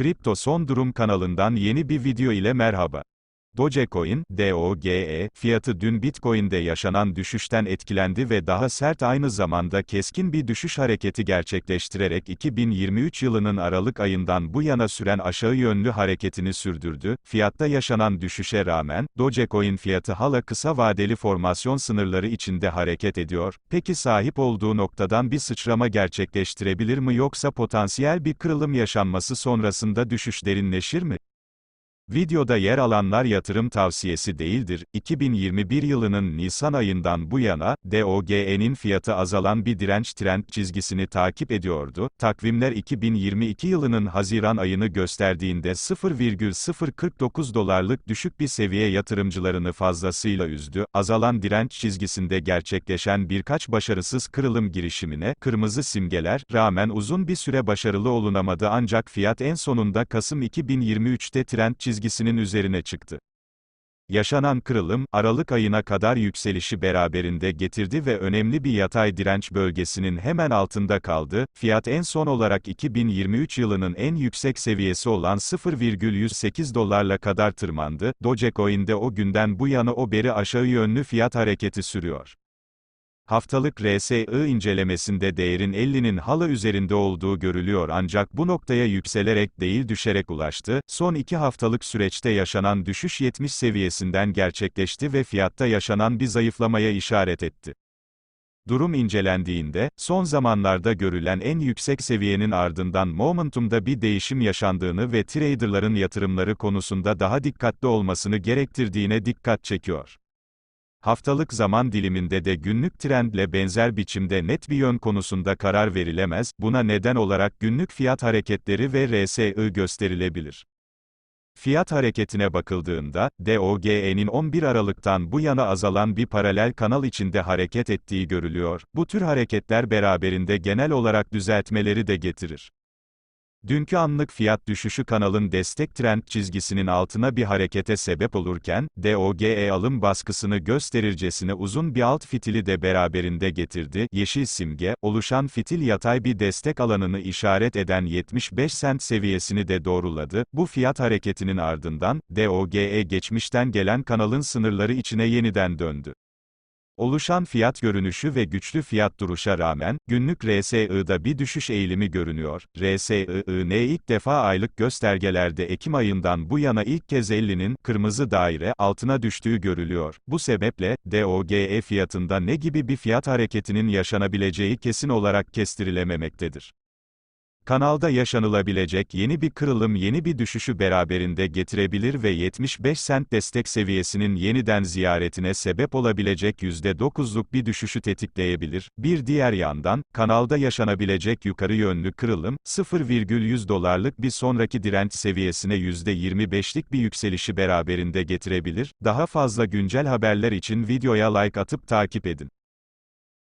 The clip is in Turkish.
Kripto Son Durum kanalından yeni bir video ile merhaba. Dogecoin, DOGE, fiyatı dün Bitcoin'de yaşanan düşüşten etkilendi ve daha sert aynı zamanda keskin bir düşüş hareketi gerçekleştirerek 2023 yılının Aralık ayından bu yana süren aşağı yönlü hareketini sürdürdü. Fiyatta yaşanan düşüşe rağmen, Dogecoin fiyatı hala kısa vadeli formasyon sınırları içinde hareket ediyor. Peki sahip olduğu noktadan bir sıçrama gerçekleştirebilir mi yoksa potansiyel bir kırılım yaşanması sonrasında düşüş derinleşir mi? Videoda yer alanlar yatırım tavsiyesi değildir. 2021 yılının Nisan ayından bu yana, DOGE'nin fiyatı azalan bir direnç trend çizgisini takip ediyordu. Takvimler 2022 yılının Haziran ayını gösterdiğinde 0,049 dolarlık düşük bir seviye yatırımcılarını fazlasıyla üzdü. Azalan direnç çizgisinde gerçekleşen birkaç başarısız kırılım girişimine, kırmızı simgeler, rağmen uzun bir süre başarılı olunamadı ancak fiyat en sonunda Kasım 2023'te trend çizgisini çizgisinin üzerine çıktı. Yaşanan kırılım, Aralık ayına kadar yükselişi beraberinde getirdi ve önemli bir yatay direnç bölgesinin hemen altında kaldı. Fiyat en son olarak 2023 yılının en yüksek seviyesi olan 0,108 dolarla kadar tırmandı. Dogecoin'de o günden bu yana o beri aşağı yönlü fiyat hareketi sürüyor. Haftalık RSI incelemesinde değerin 50'nin hala üzerinde olduğu görülüyor ancak bu noktaya yükselerek değil düşerek ulaştı. Son iki haftalık süreçte yaşanan düşüş 70 seviyesinden gerçekleşti ve fiyatta yaşanan bir zayıflamaya işaret etti. Durum incelendiğinde, son zamanlarda görülen en yüksek seviyenin ardından momentumda bir değişim yaşandığını ve traderların yatırımları konusunda daha dikkatli olmasını gerektirdiğine dikkat çekiyor. Haftalık zaman diliminde de günlük trendle benzer biçimde net bir yön konusunda karar verilemez, buna neden olarak günlük fiyat hareketleri ve RSI gösterilebilir. Fiyat hareketine bakıldığında, DOGE'nin 11 Aralık'tan bu yana azalan bir paralel kanal içinde hareket ettiği görülüyor. Bu tür hareketler beraberinde genel olarak düzeltmeleri de getirir. Dünkü anlık fiyat düşüşü kanalın destek trend çizgisinin altına bir harekete sebep olurken, DOGE alım baskısını gösterircesine uzun bir alt fitili de beraberinde getirdi. Yeşil simge, oluşan fitil yatay bir destek alanını işaret eden 75 sent seviyesini de doğruladı. Bu fiyat hareketinin ardından, DOGE geçmişten gelen kanalın sınırları içine yeniden döndü. Oluşan fiyat görünüşü ve güçlü fiyat duruşa rağmen, günlük RSI'da bir düşüş eğilimi görünüyor. RSI'nin ilk defa aylık göstergelerde Ekim ayından bu yana ilk kez 50'nin, kırmızı daire, altına düştüğü görülüyor. Bu sebeple, DOGE fiyatında ne gibi bir fiyat hareketinin yaşanabileceği kesin olarak kestirilememektedir. Kanalda yaşanılabilecek yeni bir kırılım yeni bir düşüşü beraberinde getirebilir ve 75 sent destek seviyesinin yeniden ziyaretine sebep olabilecek %9'luk bir düşüşü tetikleyebilir. Bir diğer yandan, kanalda yaşanabilecek yukarı yönlü kırılım, 0,100 dolarlık bir sonraki direnç seviyesine %25'lik bir yükselişi beraberinde getirebilir. Daha fazla güncel haberler için videoya like atıp takip edin.